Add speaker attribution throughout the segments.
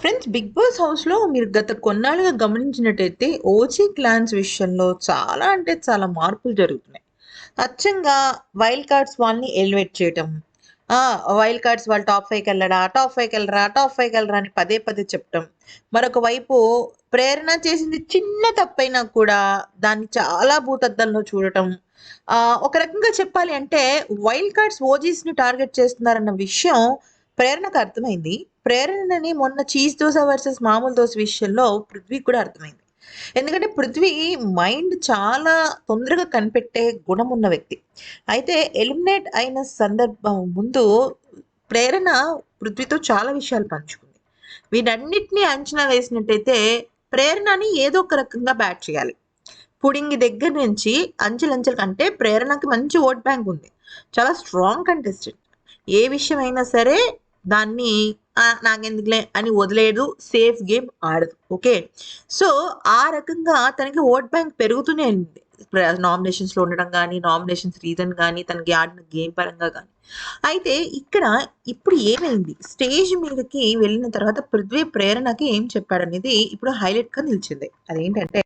Speaker 1: Friends big boss హౌస్లో మీరు గత కొన్నాళ్ళుగా గమనించినట్టయితే ఓజీ క్లాన్స్ విషయంలో చాలా అంటే చాలా మార్పులు జరుగుతున్నాయి. అచ్చంగా వైల్డ్ కార్డ్స్ వాళ్ళని ఎలివేట్ చేయటం వైల్డ్ కార్డ్స్ వాళ్ళు టాప్ ఫైవ్కి వెళ్ళరా టాప్ ఫైవ్కి వెళ్ళరా టాప్ ఫైవ్కి వెళ్ళరా అని పదే పదే చెప్పటం. మరొక వైపు ప్రేరణ చేసింది చిన్న తప్పైనా కూడా దాన్ని చాలా భూతద్దంలో చూడటం. ఒక రకంగా చెప్పాలి అంటే వైల్డ్ కార్డ్స్ ఓజీస్ని టార్గెట్ చేస్తున్నారన్న విషయం ప్రేరణకు అర్థమైంది. ప్రేరణని మొన్న చీజ్ దోశ వర్సెస్ మామూలు దోశ విషయంలో పృథ్వీకి కూడా అర్థమైంది. ఎందుకంటే పృథ్వీ మైండ్ చాలా తొందరగా కనిపెట్టే గుణం ఉన్న వ్యక్తి. అయితే ఎలిమినేట్ అయిన సందర్భం ముందు ప్రేరణ పృథ్వీతో చాలా విషయాలు పంచుకుంది. వీటన్నిటిని అంచనా వేసినట్టయితే ప్రేరణని ఏదో ఒక రకంగా బ్యాట్ చేయాలి. పుడింగి దగ్గర నుంచి అంచెలంచెల కంటే ప్రేరణకి మంచి ఓట్ బ్యాంక్ ఉంది. చాలా స్ట్రాంగ్ కంటెస్టెంట్. ఏ విషయమైనా సరే దాన్ని నాకెందుకులే అని వదిలేదు సేఫ్ గేమ్ ఆడదు. ఓకే సో ఆ రకంగా తనకి ఓట్ బ్యాంక్ పెరుగుతూనే ఉంది. నామినేషన్స్లో ఉండడం కానీ నామినేషన్స్ రీజన్ కానీ తనకి ఆడిన గేమ్ పరంగా కానీ అయితే ఇక్కడ ఇప్పుడు ఏమైంది? స్టేజ్ మీదకి వెళ్ళిన తర్వాత పృథ్వీ ప్రేరణకి ఏం చెప్పాడనేది ఇప్పుడు హైలైట్గా నిలిచింది. అదేంటంటే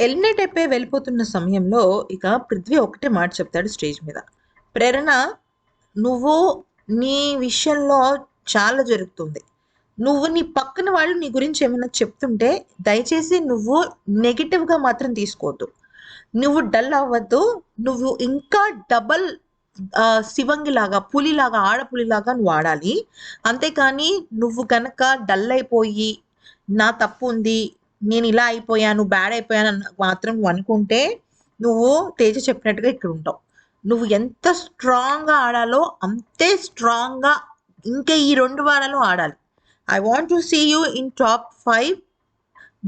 Speaker 1: ఎలిమినేట్ అయిపోయి వెళ్ళిపోతున్న సమయంలో ఇక పృథ్వీ ఒకటే మాట చెప్తాడు స్టేజ్ మీద. ప్రేరణ నువ్వు నీ విషయంలో చాలా జరుగుతుంది. నువ్వు నీ పక్కన వాళ్ళు నీ గురించి ఏమైనా చెప్తుంటే దయచేసి నువ్వు నెగిటివ్గా మాత్రం తీసుకోవద్దు. నువ్వు డల్ అవ్వద్దు. నువ్వు ఇంకా డబల్ శివంగిలాగా పులిలాగా ఆడపులిలాగా నువ్వు ఆడాలి. అంతేకాని నువ్వు కనుక డల్ అయిపోయి నా తప్పు ఉంది నేను ఇలా అయిపోయాను బ్యాడ్ అయిపోయాను అని మాత్రం నువ్వు అనుకుంటే నువ్వు తేజ చెప్పినట్టుగా ఇక్కడ ఉంటావు. నువ్వు ఎంత స్ట్రాంగ్గా ఆడాలో అంతే స్ట్రాంగ్గా ఇంకా ఈ రెండు వారాలు ఆడాలి. I want to see you in top five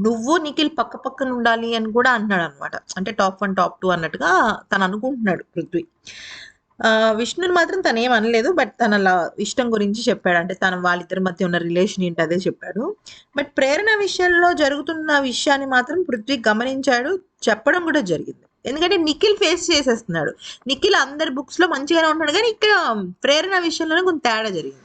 Speaker 1: నువ్వు నిఖిల్ పక్క పక్కన ఉండాలి అని కూడా అన్నాడు అనమాట అంటే టాప్ వన్ టాప్ టూ అన్నట్టుగా తను అనుకుంటున్నాడు పృథ్వీ. విష్ణుని మాత్రం తను ఏం అనలేదు బట్ తన ఇష్టం గురించి చెప్పాడు. అంటే తన వాళ్ళిద్దరి మధ్య ఉన్న రిలేషన్ ఏంటి అదే చెప్పాడు. బట్ ప్రేరణ విషయంలో జరుగుతున్న విషయాన్ని మాత్రం పృథ్వీ గమనించాడు. చెప్పడం కూడా జరిగింది. ఎందుకంటే నిఖిల్ ఫేస్ చేసేస్తున్నాడు. నిఖిల్ అందరి బుక్స్లో మంచిగానే ఉంటున్నాడు. కానీ ఇక్కడ ప్రేరణ విషయంలోనే కొంత తేడా జరిగింది.